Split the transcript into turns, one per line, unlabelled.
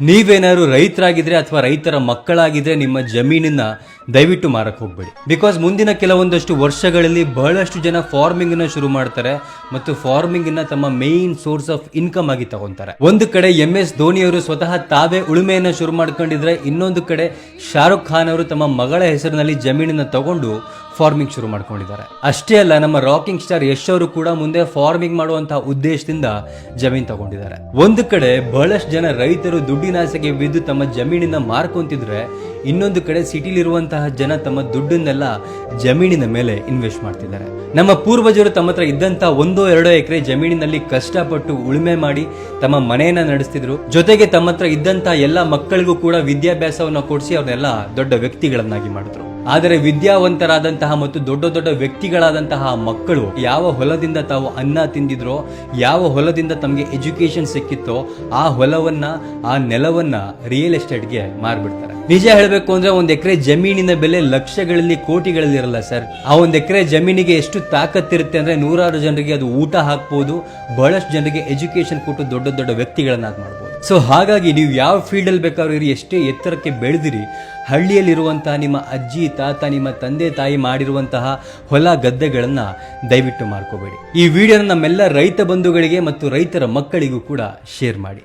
ನೀವೇನಾದ್ರು ರೈತರಾಗಿದ್ರೆ ಅಥವಾ ರೈತರ ಮಕ್ಕಳಾಗಿದ್ರೆ ನಿಮ್ಮ ಜಮೀನಿನ ದಯವಿಟ್ಟು ಮಾರಕ್ಕೆ ಹೋಗ್ಬೇಡಿ. ಬಿಕಾಸ್ ಮುಂದಿನ ಕೆಲವೊಂದಷ್ಟು ವರ್ಷಗಳಲ್ಲಿ ಬಹಳಷ್ಟು ಜನ ಫಾರ್ಮಿಂಗ್ನ ಶುರು ಮಾಡ್ತಾರೆ ಮತ್ತು ಫಾರ್ಮಿಂಗ್ನ ತಮ್ಮ ಮೇನ್ ಸೋರ್ಸ್ ಆಫ್ ಇನ್ಕಮ್ ಆಗಿ ತಗೊಂತಾರೆ. ಒಂದು ಕಡೆ ಎಂ ಎಸ್ ಧೋನಿ ಅವರು ಸ್ವತಃ ತಾವೇ ಉಳುಮೆಯನ್ನ ಶುರು ಮಾಡ್ಕೊಂಡಿದ್ರೆ, ಇನ್ನೊಂದು ಕಡೆ ಶಾರುಖ್ ಖಾನ್ ಅವರು ತಮ್ಮ ಮಗಳ ಹೆಸರಿನಲ್ಲಿ ಜಮೀನನ್ನ ತಗೊಂಡು ಫಾರ್ಮಿಂಗ್ ಶುರು ಮಾಡ್ಕೊಂಡಿದ್ದಾರೆ. ಅಷ್ಟೇ ಅಲ್ಲ, ನಮ್ಮ ರಾಕಿಂಗ್ ಸ್ಟಾರ್ ಯಶ್ ಅವರು ಕೂಡ ಮುಂದೆ ಫಾರ್ಮಿಂಗ್ ಮಾಡುವಂತಹ ಉದ್ದೇಶದಿಂದ ಜಮೀನ್ ತಗೊಂಡಿದ್ದಾರೆ. ಒಂದು ಕಡೆ ಬಹಳಷ್ಟು ಜನ ರೈತರು ದುಡ್ಡಿನ ಆಸೆಗೆ ಬಿದ್ದು ತಮ್ಮ ಜಮೀನಿನ ಮಾರ್ಕೊಂತಿದ್ರೆ, ಇನ್ನೊಂದು ಕಡೆ ಸಿಟಿಲಿರುವಂತಹ ಜನ ತಮ್ಮ ದುಡ್ಡನ್ನೆಲ್ಲ ಜಮೀನಿನ ಮೇಲೆ ಇನ್ವೆಸ್ಟ್ ಮಾಡ್ತಿದ್ದಾರೆ. ನಮ್ಮ ಪೂರ್ವಜರು ತಮ್ಮ ಹತ್ರ ಇದ್ದಂತ ಒಂದೋ ಎರಡೋ ಎಕರೆ ಜಮೀನಿನಲ್ಲಿ ಕಷ್ಟಪಟ್ಟು ಉಳುಮೆ ಮಾಡಿ ತಮ್ಮ ಮನೆಯನ್ನ ನಡೆಸ್ತಿದ್ರು. ಜೊತೆಗೆ ತಮ್ಮ ಹತ್ರ ಇದ್ದಂತ ಎಲ್ಲ ಮಕ್ಕಳಿಗೂ ಕೂಡ ವಿದ್ಯಾಭ್ಯಾಸವನ್ನ ಕೊಡಿಸಿ ಅವ್ರನ್ನೆಲ್ಲ ದೊಡ್ಡ ವ್ಯಕ್ತಿಗಳನ್ನಾಗಿ ಮಾಡಿದ್ರು. ಆದರೆ ವಿದ್ಯಾವಂತರಾದಂತಹ ಮತ್ತು ದೊಡ್ಡ ದೊಡ್ಡ ವ್ಯಕ್ತಿಗಳಾದಂತಹ ಮಕ್ಕಳು ಯಾವ ಹೊಲದಿಂದ ತಾವು ಅನ್ನ ತಿಂದಿದ್ರೋ, ಯಾವ ಹೊಲದಿಂದ ತಮಗೆ ಎಜುಕೇಶನ್ ಸಿಕ್ಕಿತ್ತೋ ಆ ಹೊಲವನ್ನ, ಆ ನೆಲವನ್ನ ರಿಯಲ್ ಎಸ್ಟೇಟ್ಗೆ ಮಾರ್ಬಿಡ್ತಾರೆ. ನಿಜ ಹೇಳಬೇಕು ಅಂದ್ರೆ ಒಂದ್ ಎಕರೆ ಜಮೀನಿನ ಬೆಲೆ ಲಕ್ಷಗಳಲ್ಲಿ ಕೋಟಿಗಳಲ್ಲಿ ಇರಲ್ಲ ಸರ್. ಆ ಒಂದ್ ಎಕರೆ ಜಮೀನಿಗೆ ಎಷ್ಟು ತಾಕತ್ತಿರುತ್ತೆ ಅಂದ್ರೆ ನೂರಾರು ಜನರಿಗೆ ಅದು ಊಟ ಹಾಕ್ಬೋದು, ಬಹಳಷ್ಟು ಜನರಿಗೆ ಎಜುಕೇಶನ್ ಕೊಟ್ಟು ದೊಡ್ಡ ದೊಡ್ಡ ವ್ಯಕ್ತಿಗಳನ್ನಾಗಿ ಮಾಡ್ಬೋದು. ಸೊ ಹಾಗಾಗಿ ನೀವು ಯಾವ ಫೀಲ್ಡಲ್ಲಿ ಬೇಕಾದ್ರೂ ಇರಿ, ಎಷ್ಟೇ ಎತ್ತರಕ್ಕೆ ಬೆಳೆದಿರಿ, ಹಳ್ಳಿಯಲ್ಲಿರುವಂತಹ ನಿಮ್ಮ ಅಜ್ಜಿ, ತಾತ, ನಿಮ್ಮ ತಂದೆ, ತಾಯಿ ಮಾಡಿರುವಂತಹ ಹೊಲ, ಗದ್ದೆಗಳನ್ನು ದಯವಿಟ್ಟು ಮಾಡ್ಕೋಬೇಡಿ. ಈ ವಿಡಿಯೋನ ನಮ್ಮೆಲ್ಲ ರೈತ ಬಂಧುಗಳಿಗೆ ಮತ್ತು ರೈತರ ಮಕ್ಕಳಿಗೂ ಕೂಡ ಶೇರ್ ಮಾಡಿ.